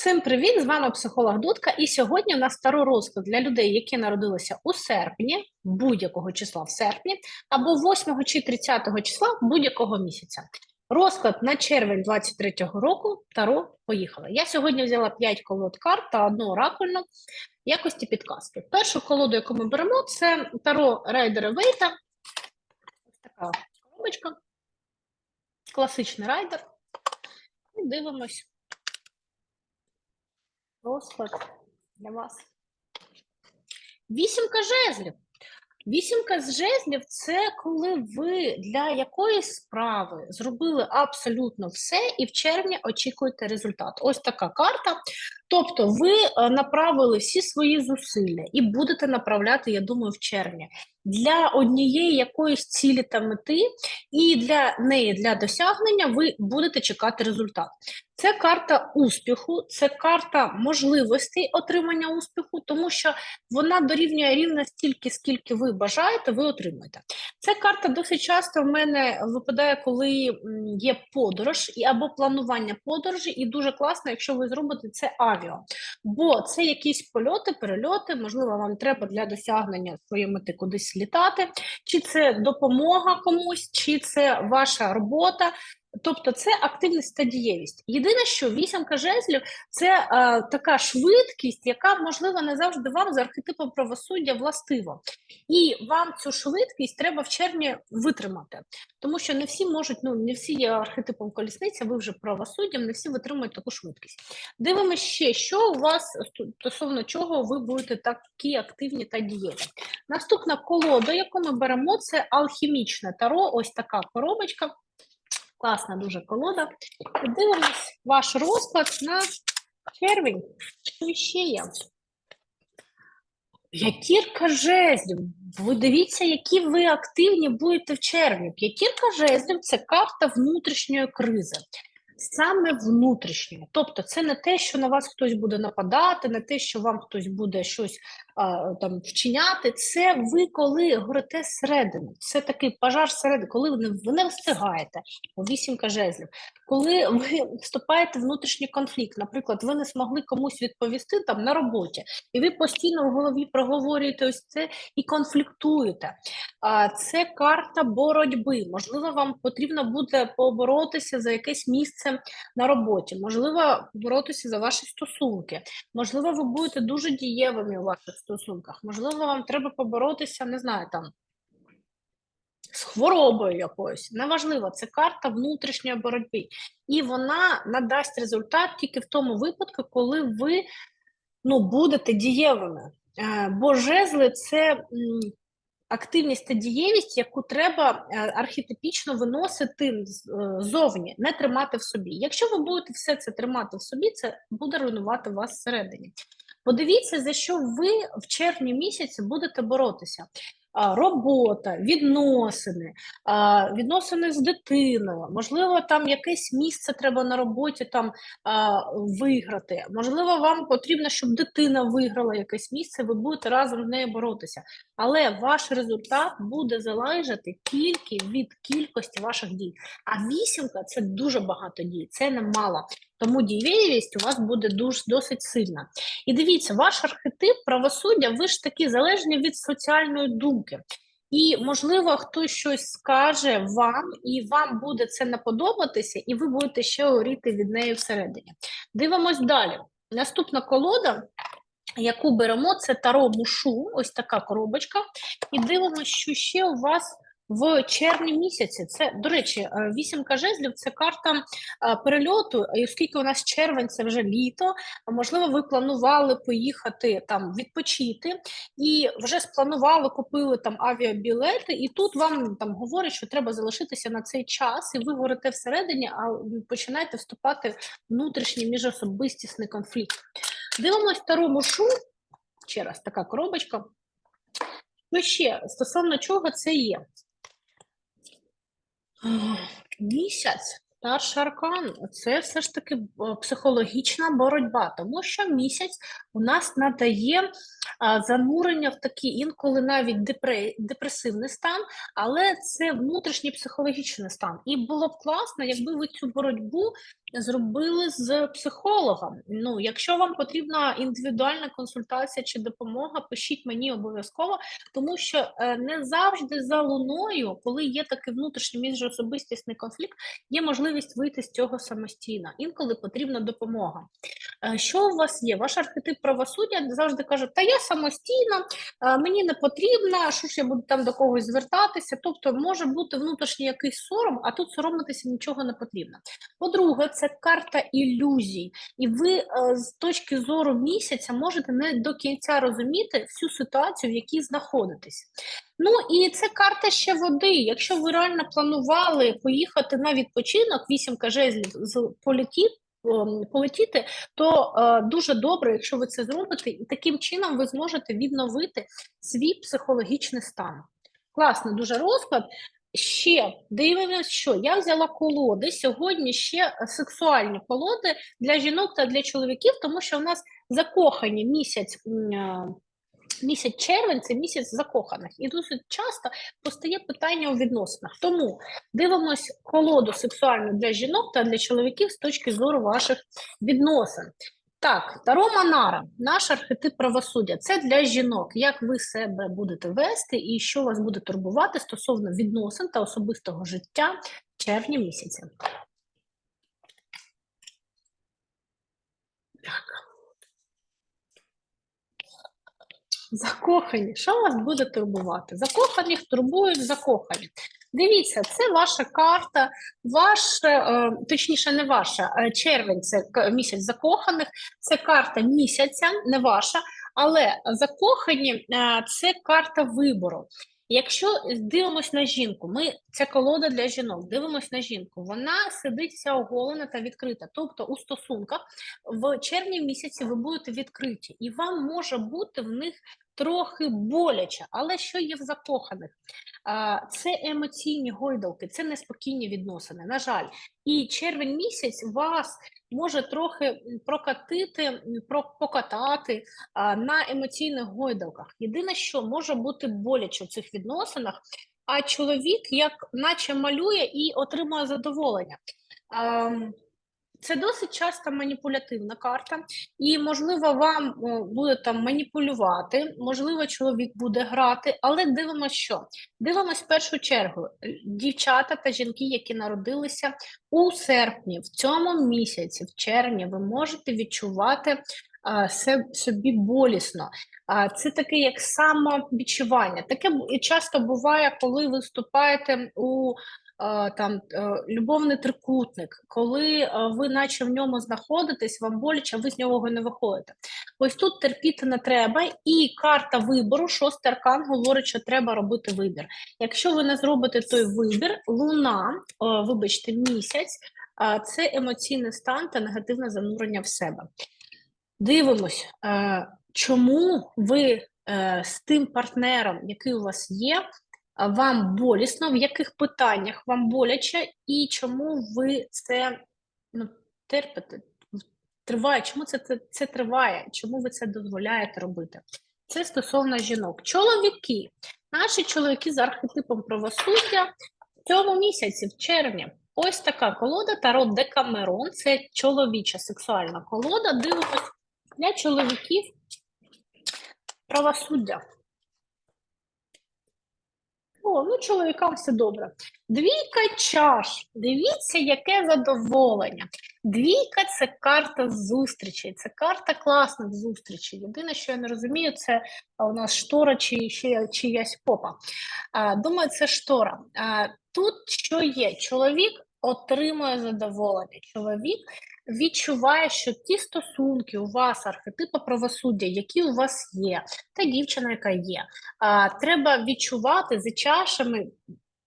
Всім привіт! З вами психолог Дудка. І сьогодні у нас старий розклад для людей, які народилися у серпні, будь-якого числа в серпні, або 8 чи 30 числа будь-якого місяця. Розклад на червень 23-го року Таро поїхала. Я сьогодні взяла 5 колод карт та одну оракульну якості підказки. Першу колоду, яку ми беремо, це Таро Райдера Вейта. Ось така коробочка. Класичний райдер. І дивимось розклад для вас. Вісімка жезлів. Вісімка з жезлів це коли ви для якоїсь справи зробили абсолютно все і в червні очікуєте результат. Ось така карта. Тобто ви е, направили всі свої зусилля і будете направляти, я думаю, в червні для однієї якоїсь цілі та мети, і для неї для досягнення ви будете чекати результат. Це карта успіху, це карта можливостей отримання успіху, тому що вона дорівнює рівно стільки, скільки ви бажаєте, ви отримуєте. Ця карта досить часто в мене випадає, коли є подорож і або планування подорожі, і дуже класно, якщо ви зробите це авіа. Бо це якісь польоти, перельоти, можливо, вам треба для досягнення своєї мети кудись літати, чи це допомога комусь, чи це ваша робота. Тобто це активність та дієвість. Єдине, що вісімка жезлів це е, така швидкість, яка, можливо, не завжди вам за архетипом правосуддя властиво. І вам цю швидкість треба в червні витримати. Тому що не всі можуть, ну не всі є архетипом колісниця, ви вже правосуддям, не всі витримують таку швидкість. Дивимося ще, що у вас стосовно чого ви будете такі активні та дієві. Наступна колода, яку ми беремо, це алхімічне таро, ось така коробочка. Класна дуже колода. Дивимось ваш розклад на червень. Що ще є? П'ятірка жезлів. Ви дивіться, які ви активні будете в червні. П'ятірка жезлів це карта внутрішньої кризи. Саме внутрішньої. Тобто, це не те, що на вас хтось буде нападати, не те, що вам хтось буде щось там вчиняти. Це ви коли горите зсередини. Це такий пожар зсередини, коли ви не, ви не встигаєте. Вісімка жезлів. Коли ви вступаєте в внутрішній конфлікт, наприклад, ви не змогли комусь відповісти там на роботі, і ви постійно в голові проговорюєте ось це і конфліктуєте. А це карта боротьби. Можливо, вам потрібно буде поборотися за якесь місце на роботі, можливо, боротися за ваші стосунки. Можливо, ви будете дуже дієвими у ваших стосунках. Можливо, вам треба поборотися, не знаю, там. З хворобою якоюсь, неважливо, це карта внутрішньої боротьби, і вона надасть результат тільки в тому випадку, коли ви ну, будете дієвими. Е, Бо жезли це активність та дієвість, яку треба е, архетипічно виносити з- е, не тримати в собі. Якщо ви будете все це тримати в собі, це буде руйнувати вас всередині. Подивіться, за що ви в червні місяці будете боротися. Робота, відносини, відносини з дитиною, можливо, там якесь місце треба на роботі там виграти. Можливо, вам потрібно, щоб дитина виграла якесь місце, ви будете разом з нею боротися. Але ваш результат буде залежати тільки від кількості ваших дій. А вісімка це дуже багато дій, це не мало. Тому дієвість у вас буде дуже досить сильна. І дивіться, ваш архетип правосуддя, ви ж таки залежні від соціальної думки. І, можливо, хтось щось скаже вам, і вам буде це не подобатися, і ви будете ще горіти від неї всередині. Дивимось далі. Наступна колода, яку беремо, це Таро Мушу, ось така коробочка. І дивимося, що ще у вас в червні місяці. Це, до речі, е, вісімка жезлів це карта е, перельоту, і оскільки у нас червень, це вже літо, можливо, ви планували поїхати там відпочити, і вже спланували, купили там авіабілети, і тут вам там говорять, що треба залишитися на цей час, і ви говорите всередині, а починаєте вступати в внутрішній міжособистісний конфлікт. Дивимось старому шу. Ще раз така коробочка. Ну ще стосовно чого це є? Місяць, старший аркан, це все ж таки е, психологічна боротьба, тому що місяць у нас надає занурення в такий інколи навіть депресивний стан, але це внутрішній психологічний стан. І було б класно, якби ви цю боротьбу зробили з психологом. Ну, якщо вам потрібна індивідуальна консультація чи допомога, пишіть мені обов'язково, тому що е, не завжди за луною, коли є такий внутрішній міжособистісний конфлікт, є можливість вийти з цього самостійно. Інколи потрібна допомога. Е, Що у вас є? Ваш архетип правосуддя завжди каже, та я самостійна, е, мені не потрібно, що ж я буду там до когось звертатися. Тобто може бути внутрішній якийсь сором, а тут соромитися нічого не потрібно. По-друге, це карта ілюзій, і ви е, з точки зору місяця можете не до кінця розуміти всю ситуацію, в якій знаходитесь. Ну і це карта ще води. Якщо ви реально планували поїхати на відпочинок, вісімка жезлів з полетів. Ем, Полетіти, то е, дуже добре, якщо ви це зробите, і таким чином ви зможете відновити свій психологічний стан. Класний дуже розклад. Ще дивимося, що я взяла колоди. Сьогодні ще сексуальні колоди для жінок та для чоловіків, тому що у нас закохані місяць. е, Місяць червень це місяць закоханих, і досить часто постає питання у відносинах. Тому дивимось колоду сексуальну для жінок та для чоловіків з точки зору ваших відносин. Так, Таро Манара, наш архетип правосуддя. Це для жінок. Як ви себе будете вести і що вас буде турбувати стосовно відносин та особистого життя в червні місяці. Так. Закохані. Що вас буде турбувати? Закоханих турбують закохані. Дивіться, це ваша карта, ваш, е, точніше, не ваша, е, червень це місяць закоханих, це карта місяця, не ваша, але закохані е, це карта вибору. Якщо дивимось на жінку, ми це колода для жінок, дивимось на жінку, вона сидить вся оголена та відкрита. Тобто у стосунках в червні місяці ви будете відкриті, і вам може бути в них трохи боляче, але що є в закоханих? Це емоційні гойдалки, це неспокійні відносини. На жаль, і червень місяць вас може трохи прокатити, покатати на емоційних гойдалках. Єдине, що може бути боляче в цих відносинах, а чоловік як наче малює і отримує задоволення. Це досить часто маніпулятивна карта, і можливо, вам буде там маніпулювати, можливо, чоловік буде грати, але дивимося, що? Дивимось в першу чергу. Дівчата та жінки, які народилися у серпні, в цьому місяці, в червні, ви можете відчувати а, собі болісно. Це таке як самовідчування. Таке часто буває, коли ви вступаєте у там е, любовний трикутник, коли е, ви наче в ньому знаходитесь, вам боляче, ви з нього не виходите. Ось тут терпіти не треба, і карта вибору, шостий аркан говорить, що треба робити вибір. Якщо ви не зробите той вибір, луна, вибачте, місяць, це емоційний стан та негативне занурення в себе. Дивимось, е, чому ви е, з тим партнером, який у вас є, вам болісно, в яких питаннях вам боляче, і чому ви це ну, терпите, триває, чому це, це, це триває, чому ви це дозволяєте робити? Це стосовно жінок. Чоловіки, наші чоловіки з архетипом правосуддя в цьому місяці, в червні, ось така колода Таро Декамерон, це чоловіча сексуальна колода. Дивимось для чоловіків правосуддя. О, ну чоловікам все добре. Двійка чаш. Дивіться, яке задоволення. Двійка це карта зустрічей, це карта класних зустрічей. Єдине, що я не розумію, це у нас штора чи ще чиясь попа. Думаю, це штора. Тут що є? Чоловік отримує задоволення. Чоловік відчуває, що ті стосунки у вас, архетипи правосуддя, які у вас є, та дівчина, яка є, а, треба відчувати за чашами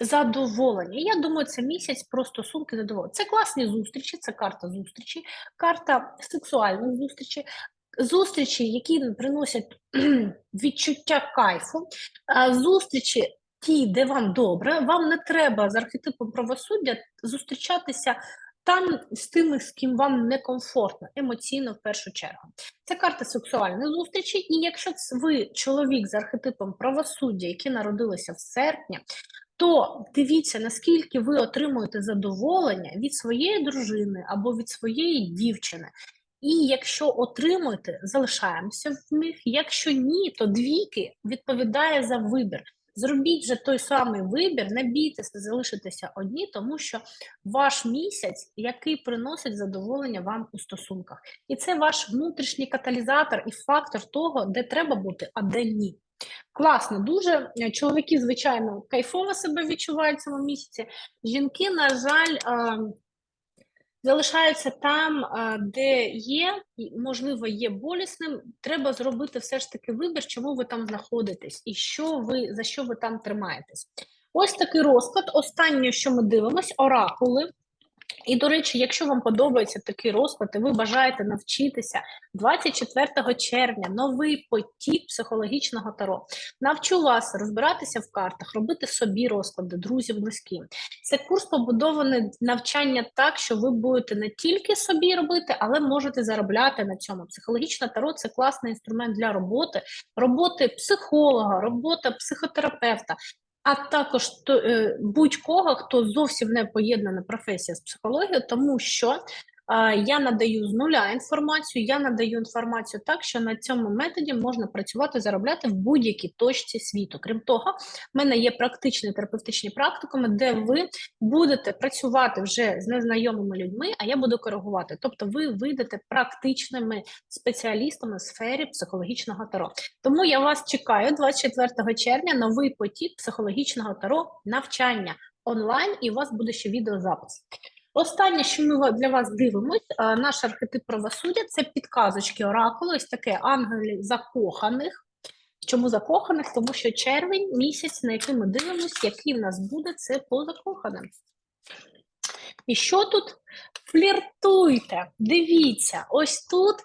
задоволення. Я думаю, це місяць про стосунки задоволення. Це класні зустрічі, це карта зустрічі, карта сексуальних зустрічей, зустрічі, які приносять відчуття кайфу, зустрічі. Ті, де вам добре, вам не треба з архетипом правосуддя зустрічатися там з тими, з ким вам некомфортно, емоційно в першу чергу. Це карта сексуальних зустрічей, і якщо ви чоловік з архетипом правосуддя, які народилися в серпні, то дивіться, наскільки ви отримуєте задоволення від своєї дружини або від своєї дівчини. І якщо отримуєте, залишаємося в них. Якщо ні, то двійки відповідає за вибір. Зробіть же той самий вибір, не бійтеся залишитися одні, тому що ваш місяць, який приносить задоволення вам у стосунках, і це ваш внутрішній каталізатор і фактор того, де треба бути, а де ні. Класно, дуже Е, чоловіки, звичайно, кайфово себе відчувають в цьому місяці. Жінки, на жаль, е, залишаються там, е, де є, і, можливо, є болісним. Треба зробити все ж таки вибір, чому ви там знаходитесь і що ви за що ви там тримаєтесь. Ось такий розклад. Останнє, що ми дивимося, оракули. І, до речі, якщо вам подобається такий розклад, і ви бажаєте навчитися 24 червня новий потік психологічного таро. Навчу вас розбиратися в картах, робити собі розклади, друзів, близьким. Це курс побудований навчання так, що ви будете не тільки собі робити, але можете заробляти на цьому. Психологічне таро це класний інструмент для роботи, роботи психолога, робота психотерапевта. А також е, будь-кого, хто зовсім не поєднана професія з психологією, тому що я надаю з нуля інформацію, я надаю інформацію так, що на цьому методі можна працювати, заробляти в будь-якій точці світу. Крім того, в мене є практичні терапевтичні практикуми, де ви будете працювати вже з незнайомими людьми, а я буду коригувати. Тобто, ви вийдете практичними спеціалістами в сфері психологічного таро. Тому я вас чекаю 24 червня. Новий потік психологічного таро навчання онлайн, і у вас буде ще відеозапис. Останнє, що ми для вас дивимось, наш архетип правосуддя це підказочки оракулу, ось таке ангелів закоханих. Чому закоханих? Тому що червень місяць, на який ми дивимося, який в нас буде, це по закоханим. І що тут? Фліртуйте, дивіться, ось тут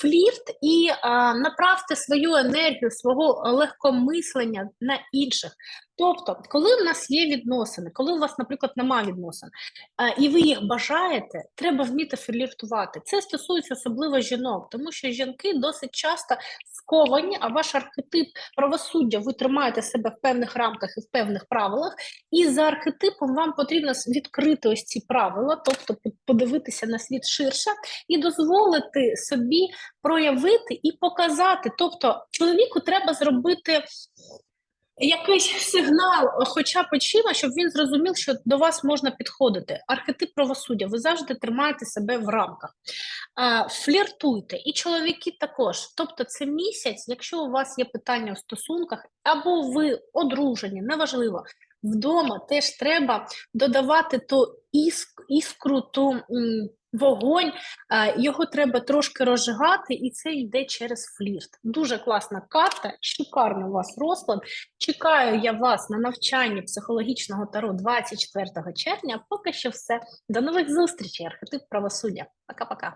флірт і а, направте свою енергію, свого легкомислення на інших. Тобто, коли в нас є відносини, коли у вас, наприклад, немає відносин, а, і ви їх бажаєте, треба вміти фліртувати. Це стосується особливо жінок, тому що жінки досить часто сковані, а ваш архетип правосуддя ви тримаєте себе в певних рамках і в певних правилах. І за архетипом вам потрібно відкрити ось ці правила, тобто по- подивитися на світ ширше і дозволити собі проявити і показати. Тобто, чоловіку треба зробити. Якийсь сигнал, хоча б очима, щоб він зрозумів, що до вас можна підходити. Архетип правосуддя, ви завжди тримаєте себе в рамках. Фліртуйте, і чоловіки також. Тобто, це місяць, якщо у вас є питання у стосунках, або ви одружені, неважливо. Вдома теж треба додавати ту іск, іскру, ту вогонь, його треба трошки розжигати, і це йде через флірт. Дуже класна карта, шикарний у вас розклад. Чекаю я вас на навчанні психологічного таро 24 червня. Поки що все. До нових зустрічей, архетип правосуддя. Пока-пока.